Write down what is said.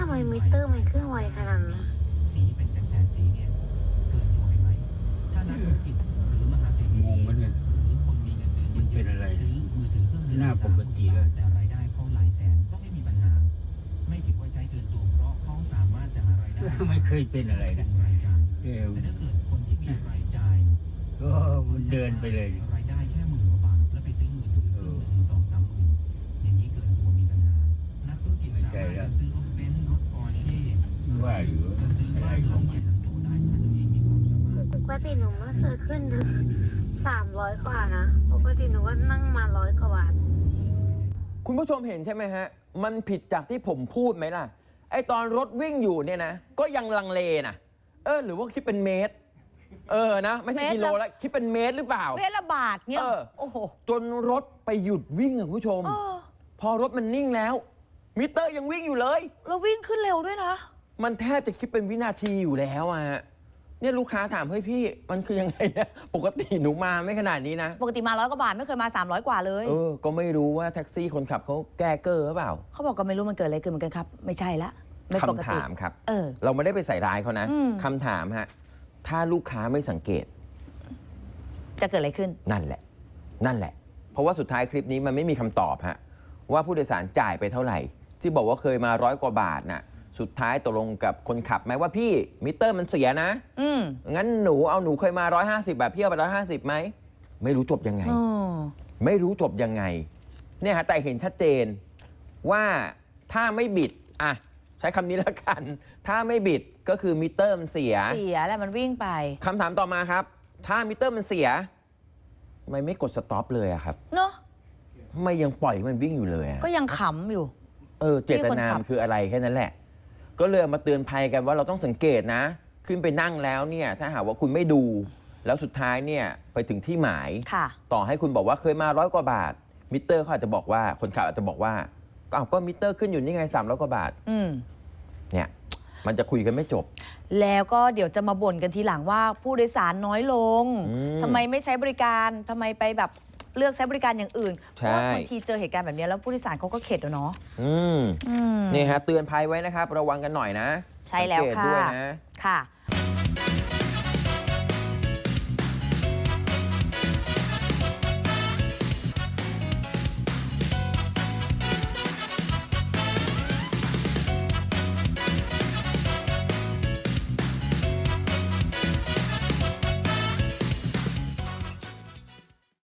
ทำไมมิเตอร์มันขึ้นไวขนาดนั้นสีเป็นแสนๆสีเนี่ยเกินตัวไปไหมถ้านักธุรกิจหรือมหาเศรษฐีงงเหมือนกันหรือคนมีเงินเดือนมันเป็นอะไรซื้อมือถือเครื่องหน้าปกติเลยแต่รายได้เขาหลายแสนก็ไม่มีปัญหาไม่ถือว่าใช้เกินตัวเพราะเขาสามารถจะหารายได้ไม่เคยเป็นอะไรเป็นะนรายจ่ายเออแต่ถ้าเกิดคนที่มีรายจ่ายก็มันเดินไปเลย กติหนูไม่เคยขึ้นถึงสามร้อยกว่านะ ปกติหนูก็นั่งมาร้อยกว่าบาทคุณผู้ชมเห็นใช่ไหมฮะ มันผิดจากที่ผมพูดไหมล่ะ ไอตอนรถวิ่งอยู่เนี่ยนะ ก็ยังลังเลนะเออ หรือว่าคิดเป็นเมตร เออนะ ไม่ใช่เมตรกิโลละแล้วคิดเป็นเมตรหรือเปล่า เมตรละบาทเนี่ยเออโอ้โหจนรถไปหยุดวิ่งอะคุณผู้ชมเออพอรถมันนิ่งแล้ว มิเตอร์ยังวิ่งอยู่เลย แล้ววิ่งขึ้นเร็วด้วยนะ มันแทบจะคิดเป็นวินาทีอยู่แล้วอะฮะ เนี่ยลูกค้าถามเฮ้ยพี่มันคือยังไงเนี่ยปกติหนูมาไม่ขนาดนี้นะ ปกติมาร้อยกว่าบาทไม่เคยมา 300 กว่าเลย เออ ก็ไม่รู้ว่าแท็กซี่คนขับเขาแก้เกอร์หรือเปล่าเขาบอกก็ไม่รู้มันเกิดอะไรขึ้นเหมือนกันครับ ไม่ใช่ละไม่ปกคำติถามครับ เออ เราไม่ได้ไปใส่ร้ายเขานะอืม คำถามฮะถ้าลูกค้าไม่สังเกตจะเกิดอะไรขึ้น นั่นแหละ นั่นแหละ เพราะว่าสุดท้ายคลิปนี้มันไม่มีคำตอบฮะว่าผู้โดยสารจ่ายไปเท่าไหร่ ที่บอกว่าเคยมาร้อยกว่าบาทน่ะ สุดท้ายตกลงกับคนขับไหมว่าพี่มิเตอร์มันเสียนะ อืมงั้นหนูเอาหนูเคยมา 150แบบพี่เอาไป150ไหม ไม่รู้จบยังไง อ๋อไม่รู้จบยังไง เนี่ยฮะแต่เห็นชัดเจนว่าถ้าไม่บิด อะ ใช้คำนี้แล้วกัน ถ้าไม่บิดก็คือมิเตอร์มันเสีย เสียแล้วมันวิ่งไป คำถามต่อมาครับ ถ้ามิเตอร์มันเสียทำไมไม่กดสต็อปเลยอะครับเนาะทำไมยังปล่อยให้มันวิ่งอยู่เลยอะก็ยังขำอยู่ เออเจตนาที่คนขับมันคืออะไรแค่นั้นแหละ ก็เลยเอามาเตือนภัยกันว่าเราต้องสังเกตนะ ขึ้นไปนั่งแล้วเนี่ยถ้าหากว่าคุณไม่ดู แล้วสุดท้ายเนี่ยไปถึงที่หมาย ค่ะ ต่อให้คุณบอกว่าเคยมาร้อยกว่าบาท มิเตอร์เขาอาจจะบอกว่าคนขับอาจจะบอกว่าก็อ้าวก็มิเตอร์ขึ้นอยู่นี่ไง300กว่าบาทอืม เนี่ย มันจะคุยกันไม่จบ แล้วก็เดี๋ยวจะมาบ่นกันทีหลังว่าผู้โดยสารน้อยลง อืม ทำไมไม่ใช้บริการ ทำไมไปแบบ เลือกใช้บริการอย่างอื่นเพใช่ ราะว่าบางทีเจอเหตุการณ์แบบนี้แล้วผู้โดยสารเขาก็เข็ดอะเนาะอืมอืม นี่ฮะเตือนภัยไว้นะครับ ระวังกันหน่อยนะใช่แล้วสังเกตค่ะ ด้วยนะ ค่ะ